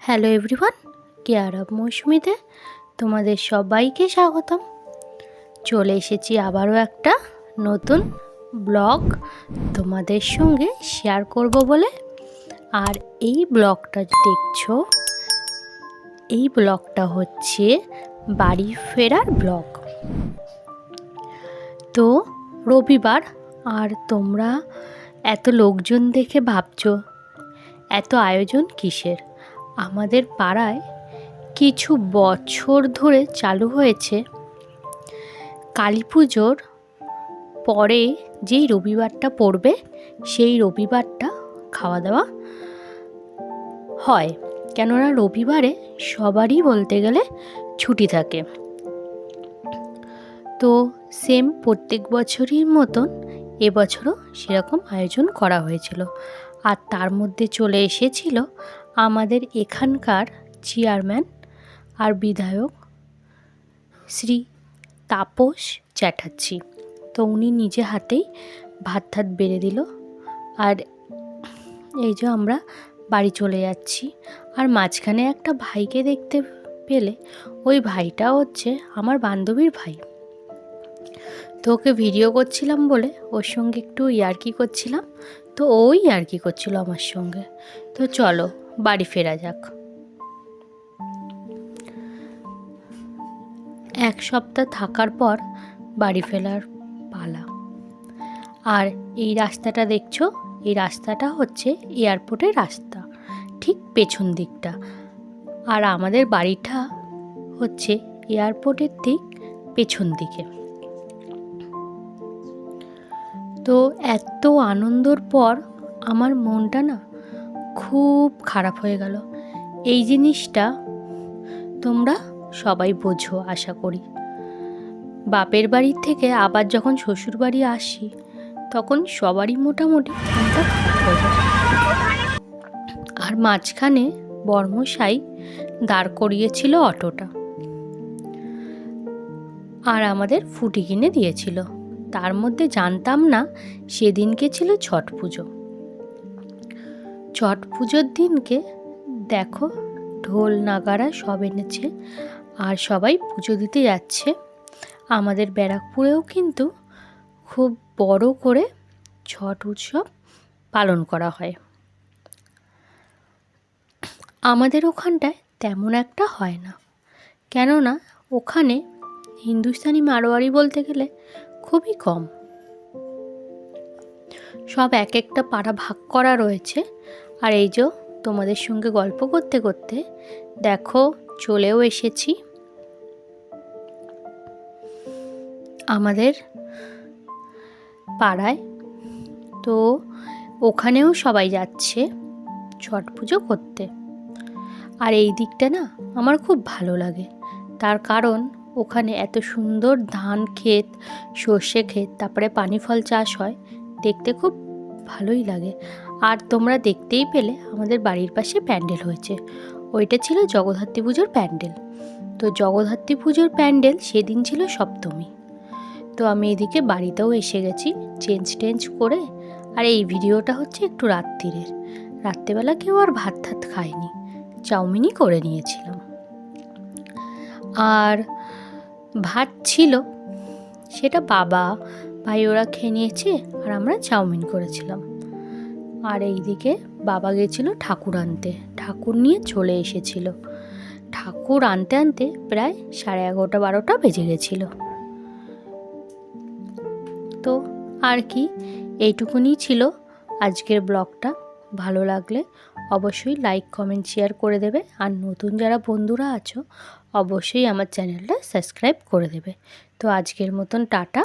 Hello everyone care of মৌসুমিতে তোমাদের সবাইকে স্বাগতম। চলে এসেছি আবারও একটা নতুন ব্লগ তোমাদের সঙ্গে শেয়ার করব বলে। আর এই ব্লগটা দেখছ, এই ব্লগটা হচ্ছে বাড়ি ফেরার ব্লগ। তো রবিবার, আর তোমরা এত লোকজন দেখে ভাবছ, এত আয়োজন কিসের? আমাদের পাড়ায় কিছু বছর ধরে চালু হয়েছে কালী পুজোর পরে যেই রবিবারটা পড়বে, সেই রবিবারটা খাওয়া দাওয়া হয়। কেননা রবিবারে সবারই বলতে গেলে ছুটি থাকে। তো সেম প্রত্যেক বছরই মতন এবছরও সেরকম আয়োজন করা হয়েছিল। আর তার মধ্যে চলে এসেছিল আমাদের এখানকার চেয়ারম্যান আর বিধায়ক শ্রী তাপস চ্যাটার্জি। তো উনি নিজে হাতেই ভাত ঠাত বেড়ে দিল আর এই যে আমরা বাড়ি চলে যাচ্ছি। আর মাঝখানে একটা ভাইকে দেখতে পেলে, ওই ভাইটা হচ্ছে আমার বান্ধবীর ভাই। তো ওকে ভিডিও করছিলাম বলে, ওর সঙ্গে একটু ইয়ার্কি করছিলাম। তো ওই ইয়ার্কি করছিল আমার সঙ্গে। তো চলো বাড়ি ফেরা যাক। এক সপ্তাহ থাকার পর বাড়ি ফেরার পালা। আর এই রাস্তাটা দেখছ? এই রাস্তাটা হচ্ছে এয়ারপোর্টের রাস্তা, ঠিক পেছন দিকটা। আর আমাদের বাড়িটা হচ্ছে এয়ারপোর্টের দিক পেছন দিকে। তো এত আনন্দর পর আমার মনটা না খুব খারাপ হয়ে গেল। এই জিনিসটা তোমরা সবাই বোঝো, আশা করি। বাপের বাড়ির থেকে আবার যখন শ্বশুর বাড়ি আসি, তখন সবারই মোটামুটি আর মাঝখানে বর্মশাই দাঁড় করিয়েছিল অটোটা। আর আমাদের ফুটি কিনে দিয়েছিল। তার মধ্যে জানতাম না সেদিনকে ছিল ছট পুজো। ছট পুজোর দিনকে দেখো ঢোল নাগারা সব এনেছে আর সবাই পুজো দিতে যাচ্ছে। আমাদের ব্যারাকপুরেও কিন্তু খুব বড় করে ছট উৎসব পালন করা হয়। আমাদের ওখানটায় তেমন একটা হয় না। কেননা ওখানে হিন্দুস্তানি মারোয়ারি বলতে গেলে খুবই কম। সব এক একটা পাড়া ভাগ করা রয়েছে। আর এই যে তোমাদের সঙ্গে গল্প করতে করতে দেখো চলেও এসেছি। আমাদের পাড়ায় তো ওখানেও সবাই যাচ্ছে ছট পুজো করতে। আর এই দিকটা না আমার খুব ভালো লাগে। তার কারণ ওখানে এত সুন্দর ধান ক্ষেত, সর্ষে ক্ষেত, তারপরে পানি ফল চাষ হয়। দেখতে খুব ভালোই লাগে। আর তোমরা দেখতেই পেলে আমাদের বাড়ির পাশে প্যান্ডেল হয়েছে। ওইটা ছিল জগদ্ধাত্রী পুজোর প্যান্ডেল। তো জগদ্ধাত্রী পুজোর প্যান্ডেল সেদিন ছিল সপ্তমী। তো আমি এদিকে বাড়িতেও এসে গেছি চেঞ্জ টেঞ্জ করে। আর এই ভিডিওটা হচ্ছে একটু রাত্রিরের। রাত্রেবেলা কেউ আর ভাত ঠাত খায়নি। চাউমিনই করে নিয়েছিলাম। আর ভাত ছিল, সেটা বাবা ভাই ওরা খেয়ে নিয়েছে আর আমরা চাউমিন করেছিলাম। আর এইদিকে বাবা গেছিল ঠাকুর আনতে। ঠাকুর নিয়ে চলে এসেছিল। ঠাকুর আনতে আনতে প্রায় সাড়ে এগারোটা, বারোটা বেজে গেছিল। তো আর কি, এইটুকুনি ছিল আজকের ব্লগটা। ভালো লাগলে অবশ্যই লাইক, কমেন্ট, শেয়ার করে দেবে। আর নতুন যারা বন্ধুরা আছো, অবশ্যই আমার চ্যানেলটা সাবস্ক্রাইব করে দেবে। তো আজকের মতন টাটা।